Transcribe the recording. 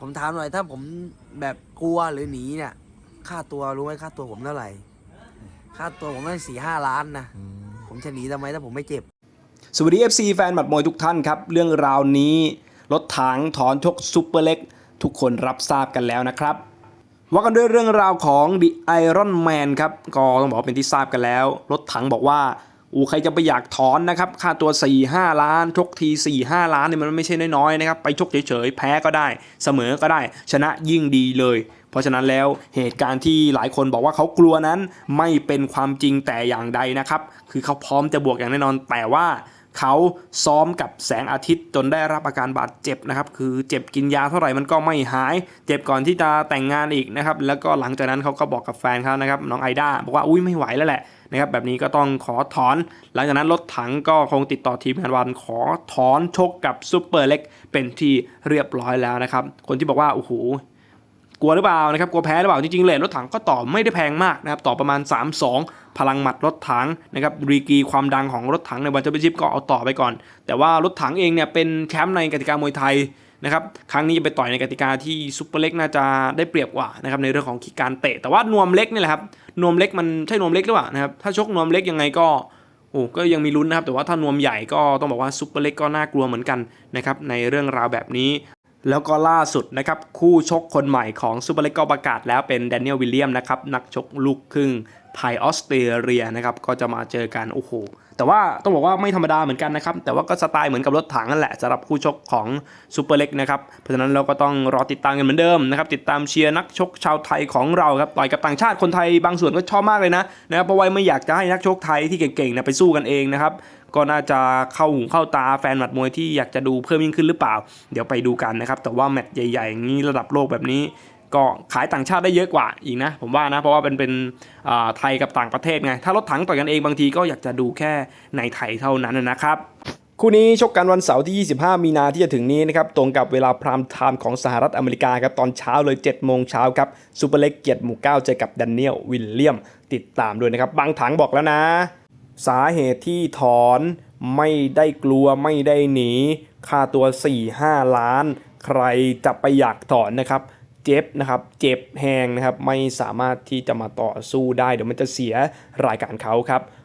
ผมถามหน่อยถ้าผมแบบกลัวหรือหนีเนี่ยค่าตัวรู้ไหมค่าตัวผมเท่าไหร่ ค่าตัวผมตั้งสี่ห้าล้านนะ ผมจะหนีทำไมถ้าผมไม่เจ็บ สวัสดี FC แฟนหมัดมวยทุกท่านครับ เรื่องราวนี้รถถังถอนชกซุปเปอร์เล็ก ทุกคนรับทราบกันแล้วนะครับ ว่ากันด้วยเรื่องราวของ The Iron Man ครับ ก็ต้องบอกว่าเป็นที่ทราบกันแล้ว รถถังบอกว่า อูใครจะไปอยากถอนนะครับ ค่าตัว 4-5 ล้านชกที 4-5 ล้านเนี่ยมันไม่ใช่น้อยๆนะครับ ไปชกเฉยๆ แพ้ก็ได้ เสมอก็ได้ ชนะยิ่งดีเลย เพราะฉะนั้นแล้วเหตุการณ์ที่หลายคนบอกว่าเขากลัวนั้นไม่เป็นความจริงแต่อย่างใดนะครับ คือเขาพร้อมจะบวกอย่างแน่นอนแต่ว่า เขาซ้อมกับแสงอาทิตย์จนได้รับอาการบาดเจ็บนะครับ คือเจ็บกินยาเท่าไหร่มันก็ไม่หาย เจ็บก่อนที่จะแต่งงานอีกนะครับ แล้วก็หลังจากนั้นเขาก็บอกกับแฟนเขานะครับ น้องไอด้าบอกว่าอุ้ยไม่ไหวแล้วแหละนะครับ แบบนี้ก็ต้องขอถอน หลังจากนั้นรถถังก็คงติดต่อทีมงานวันขอถอนชกกับซูเปอร์เล็กเป็นที่เรียบร้อยแล้วนะครับ คนที่บอกว่าโอ้โห กลัวหรือเปล่านะครับกลัวแพ้หรือเปล่าจริงๆเลทรถถังก็ต่อไม่ได้แพงมากนะครับต่อประมาณ 3-2 พลังหมัดรถถังนะครับรีกีความดังของรถถังในวันแชมเปี้ยนชิพก็เอาต่อไปก่อน แต่ว่ารถถังเองเนี่ยเป็นแชมป์ในกติกามวยไทยนะครับครั้งนี้จะไปต่อยในกติกาที่ซุปเปอร์เล็กน่าจะได้เปรียบกว่านะครับในเรื่องของการเตะ แต่ว่านวมเล็กนี่แหละครับนวมเล็กมันใช่นวมเล็กหรือเปล่านะครับถ้าชกนวมเล็กยังไงก็โอ้ก็ยังมีลุ้นนะครับแต่ว่าถ้านวมใหญ่ก็ต้องบอกว่าซุปเปอร์เล็กก็น่ากลัวเหมือนกันนะครับในเรื่องราวแบบนี้ แล้วก็ล่าสุดนะครับคู่ชกคนใหม่ของซูเปอร์เล็กก็ประกาศแล้วเป็นแดเนียลวิลเลียมนะครับนักชกลูกครึ่งไทยออสเตรเลียนะครับก็จะมาเจอกันโอ้โห แต่ว่าต้องบอกว่าไม่ธรรมดาเหมือนกันนะครับ แต่ว่าก็สไตล์เหมือนกับรถถังนั่นแหละสำหรับคู่ชกของซูเปอร์เล็กนะครับ เพราะฉะนั้นเราก็ต้องรอติดตามกันเหมือนเดิมนะครับ ติดตามเชียร์นักชกชาวไทยของเราครับต่อยกับต่างชาติคนไทยบางส่วนก็ชอบมากเลยนะนะครับเพราะว่าไม่อยากจะให้นักชกไทยที่เก่งๆนะไปสู้กันเองนะครับก็น่าจะเข้าหูเข้าตาแฟนหมัดมวยที่อยากจะดูเพิ่มยิ่งขึ้นหรือเปล่า เดี๋ยวไปดูกันนะครับ แต่ว่าแมตช์ใหญ่ๆอย่างนี้ระดับโลกแบบนี้ ก็ขายต่างชาติได้เยอะกว่าอีกนะ ผมว่านะเพราะว่าเป็นเป็นไทยกับต่างประเทศไง ถ้ารถถังต่อยกันเองบางทีก็อยากจะดูแค่ในไทยเท่านั้นนะครับคู่นี้ชกกันวันเสาร์ที่ 25 มีนาที่จะถึงนี้นะครับ ตรงกับเวลาพรามไทม์ของสหรัฐอเมริกาครับ ตอนเช้าเลย 7 โมงเช้าครับซูเปอร์เล็กเกียรติหมู่9เจอกับแดเนียลวิลเลียม ติดตามด้วยนะครับ บางถังบอกแล้วนะ สาเหตุที่ถอนไม่ได้กลัวไม่ได้หนี ค่าตัว 4-5 ล้าน ใครจะไปอยากถอนนะครับ เจ็บนะครับเจ็บแหงนะครับไม่สามารถที่จะมาต่อสู้ได้ เดี๋ยวมันจะเสียรายการเขาครับ